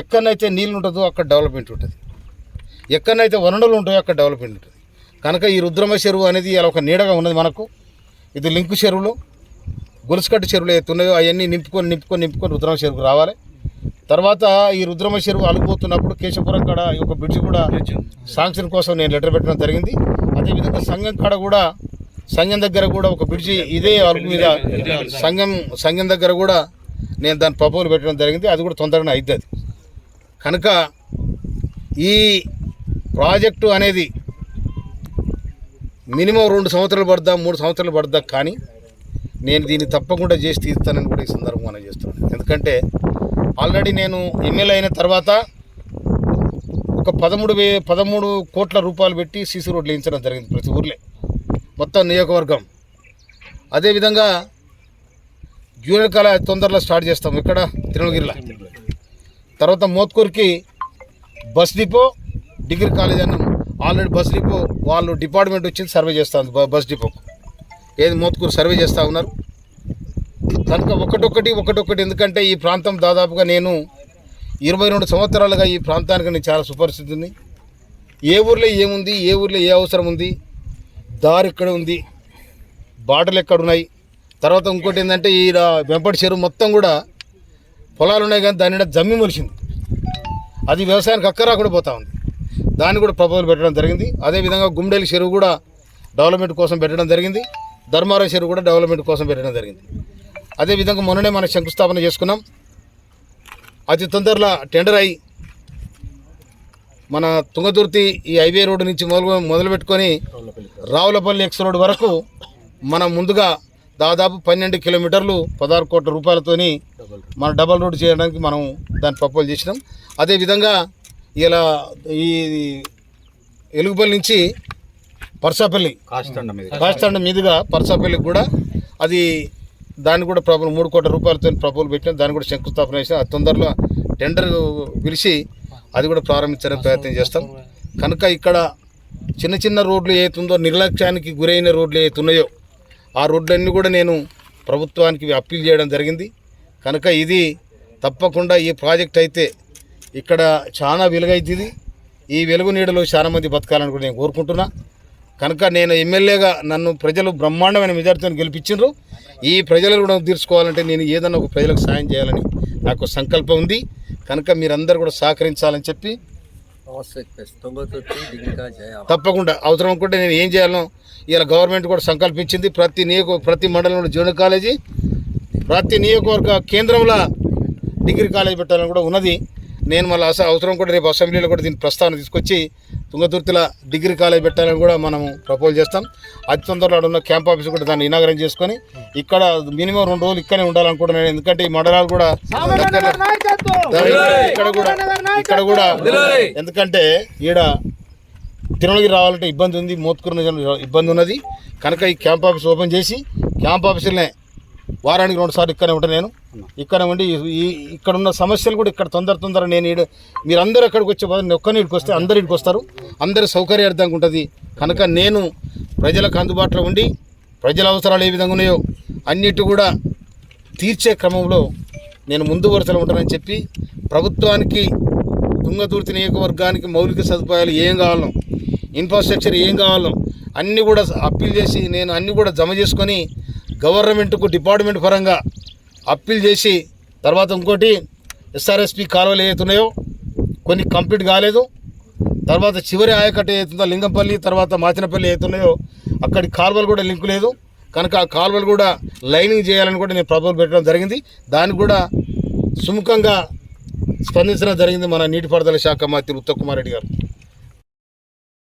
ఎక్కడనైతే నీళ్ళు ఉంటుందో అక్కడ డెవలప్మెంట్ ఉంటుంది. ఎక్కడనైతే వనరులు ఉంటాయో అక్కడ డెవలప్మెంట్ ఉంటుంది. కనుక ఈ రుద్రమ చెరువు అనేది ఇలా ఒక నీడగా ఉన్నది మనకు. ఇది లింకు చెరువులో గొలుసుకట్టు చెరువులు ఎత్తున్నాయో అవన్నీ నింపుకొని నింపుకొని నింపుకొని రుద్రమ చెరువుకు రావాలి. తర్వాత ఈ రుద్రమ చెరువు అలుగుపోతున్నప్పుడు కేశపురం కాడ ఈ ఒక బ్రిడ్జ్ కూడా శాంక్షన్ కోసం నేను లెటర్ పెట్టడం జరిగింది. అదేవిధంగా సంఘం కాడ కూడా సంఘం దగ్గర కూడా ఒక బ్రిడ్జి ఇదే అలుగు మీద సంఘం సంఘం దగ్గర కూడా నేను దాని ప్రపోజల్ పెట్టడం జరిగింది. అది కూడా తొందరగా అయిద్ది. కనుక ఈ ప్రాజెక్టు అనేది మినిమం రెండు సంవత్సరాలు పడదా మూడు సంవత్సరాలు పడదా కానీ నేను దీన్ని తప్పకుండా చేసి తీస్తానని కూడా ఈ సందర్భంగా మనం చేస్తున్నాను. ఎందుకంటే ఆల్రెడీ నేను ఎమ్మెల్యే అయిన తర్వాత ఒక పదమూడు వే పదమూడు కోట్ల రూపాయలు పెట్టి సీసీ రోడ్లు వేయించడం జరిగింది ప్రతి ఊర్లే. మొత్తం నియోజకవర్గం. అదేవిధంగా జూనియర్ కాలేజ్ తొందరలో స్టార్ట్ చేస్తాం ఇక్కడ తిరుమలగిరిలో. తర్వాత మోత్కూర్కి బస్ డిపో డిగ్రీ కాలేజ్ అన్నాం. ఆల్రెడీ బస్ డిపో వాళ్ళు డిపార్ట్మెంట్ వచ్చింది సర్వే చేస్తుంది బస్ డిపోకు ఏది మోత్కూరు సర్వే చేస్తూ ఉన్నారు. కనుక ఒకటొక్కటి ఒకటొక్కటి ఎందుకంటే ఈ ప్రాంతం దాదాపుగా నేను ఇరవై రెండు సంవత్సరాలుగా ఈ ప్రాంతానికి నేను చాలా సుపరిస్థితిని ఏ ఊర్లో ఏముంది ఏ ఊర్లో ఏ అవసరం ఉంది దారి ఎక్కడ ఉంది. బాటలు ఎక్కడున్నాయి తర్వాత ఇంకోటి ఏంటంటే ఈ వెంపటి చెరువు మొత్తం కూడా పొలాలు ఉన్నాయి కానీ దాని నిండా జమ్మి మొలిసింది అది వ్యవసాయానికి అక్కరా కూడా పోతా ఉంది. దాన్ని కూడా ప్రపోజల్ పెట్టడం జరిగింది. అదేవిధంగా గుండెలి చెరువు కూడా డెవలప్మెంట్ కోసం పెట్టడం జరిగింది. ధర్మారా చెరువు కూడా డెవలప్మెంట్ కోసం పెట్టడం జరిగింది. అదేవిధంగా మొన్ననే మనం శంకుస్థాపన చేసుకున్నాం. అతి తొందరలో టెండర్ అయి మన తుంగతుర్తి ఈ హైవే రోడ్డు నుంచి మొదలు మొదలు పెట్టుకొని రావులపల్లి ఎక్స్ రోడ్ వరకు మనం ముందుగా దాదాపు పన్నెండు కిలోమీటర్లు పదహారు కోట్ల రూపాయలతోని మన డబల్ రోడ్ చేయడానికి మనం దాన్ని ప్రపోజల్ చేసినాం. అదేవిధంగా ఇలా ఈ ఎలుగుపల్లి నుంచి పర్సాపల్లి కాస్తండ మీదుగా. పర్సాపల్లికి కూడా అది దాన్ని కూడా ప్రభుత్వం మూడు కోట్ల రూపాయలతో ప్రభుత్వం పెట్టిన. దాన్ని కూడా శంకుస్థాపన చేసిన. అతి తొందరలో టెండర్ పిలిచి అది కూడా ప్రారంభించడానికి ప్రయత్నం చేస్తాం. కనుక ఇక్కడ చిన్న చిన్న రోడ్లు ఏతుందో నిర్లక్ష్యానికి గురైన రోడ్లు ఏతున్నాయో ఆ రోడ్లన్నీ కూడా నేను ప్రభుత్వానికి అప్పీల్ చేయడం జరిగింది. కనుక ఇది తప్పకుండా ఈ ప్రాజెక్ట్ అయితే ఇక్కడ చాలా వెలుగైతుంది. ఈ వెలుగు నీడలో చాలా మంది బతకాలని కూడా నేను కోరుకుంటున్నా. కనుక నేను ఎమ్మెల్యేగా నన్ను ప్రజలు బ్రహ్మాండమైన మెజార్టీని గెలిపించారు ఈ ప్రజలు కూడా తీర్చుకోవాలంటే నేను ఏదన్నా ఒక ప్రజలకు సాయం చేయాలని నాకు సంకల్పం ఉంది. కనుక మీరందరూ కూడా సహకరించాలని చెప్పి తప్పకుండా అవసరం అనుకుంటే నేను ఏం చేయాలో ఇలా గవర్నమెంట్ కూడా సంకల్పించింది. ప్రతి నియోజక ప్రతి మండలంలో జూనియర్ కాలేజీ ప్రతి నియోజకవర్గ కేంద్రంలో డిగ్రీ కాలేజ్ పెట్టాలని కూడా ఉన్నది. నేను మళ్ళీ అవసరం కూడా రేపు అసెంబ్లీలో కూడా దీని ప్రస్తావన తీసుకొచ్చి తుంగతుర్తిల డిగ్రీ కాలేజ్ పెట్టాలని కూడా మనము ప్రపోజ్ చేస్తాం. అతి తొందరలో ఆడ ఉన్న క్యాంప్ ఆఫీస్ కూడా దాన్ని ఇనాగరం చేసుకొని ఇక్కడ మినిమం రెండు రోజులు ఇక్కడే ఉండాలనుకుంటున్నాను ఎందుకంటే ఈ మండలాలు కూడా ఇక్కడ కూడా ఇక్కడ కూడా ఎందుకంటే ఈడ తిరుమలగిరి రావాలంటే ఇబ్బంది ఉంది మోత్కూరు ఇబ్బంది ఉన్నది. కనుక ఈ క్యాంప్ ఆఫీస్ ఓపెన్ చేసి క్యాంప్ ఆఫీసులనే వారానికి రెండు సార్లు ఇక్కడే ఉంటాను నేను. ఇక్కడ ఉండి ఈ ఇక్కడ ఉన్న సమస్యలు కూడా ఇక్కడ తొందర తొందర నేను ఈడ మీరందరూ ఎక్కడికి వచ్చే బదులు ఒక్కరిని ఒక్కని ఇక్కడికి వస్తే అందరు ఇక్కడికి వస్తారు. అందరి సౌకర్యార్థంగా ఉంటుంది. కనుక నేను ప్రజలకు అందుబాటులో ఉండి ప్రజల అవసరాలు ఏ విధంగా ఉన్నాయో అన్నిటి కూడా తీర్చే క్రమంలో నేను ముందు వరుసలో ఉంటానని చెప్పి ప్రభుత్వానికి తుంగతుర్తి నియోజకవర్గానికి మౌలిక సదుపాయాలు ఏం కావాలో ఇన్ఫ్రాస్ట్రక్చర్ ఏం కావాలో అన్నీ కూడా అప్పీల్ చేసి నేను అన్నీ కూడా జమ చేసుకొని గవర్నమెంట్కు డిపార్ట్మెంట్ పరంగా అప్పీల్ చేసి తర్వాత ఇంకోటి ఎస్ఆర్ఎస్పి కాలువలు ఏవైతున్నాయో కొన్ని కంప్లీట్ కాలేదు. తర్వాత చివరి ఆయకట్ట ఏతుందో లింగంపల్లి తర్వాత మాచినపల్లి ఏతున్నాయో అక్కడి కాలువలు కూడా లింక్ లేదు. కనుక ఆ కాలువలు కూడా లైనింగ్ చేయాలని కూడా నేను ప్రభుత్వం పెట్టడం జరిగింది. దానికి కూడా సుముఖంగా స్పందించడం జరిగింది మన నీటిపారుదల శాఖ మంత్రి ఉత్తమ్ కుమార్ రెడ్డి గారు.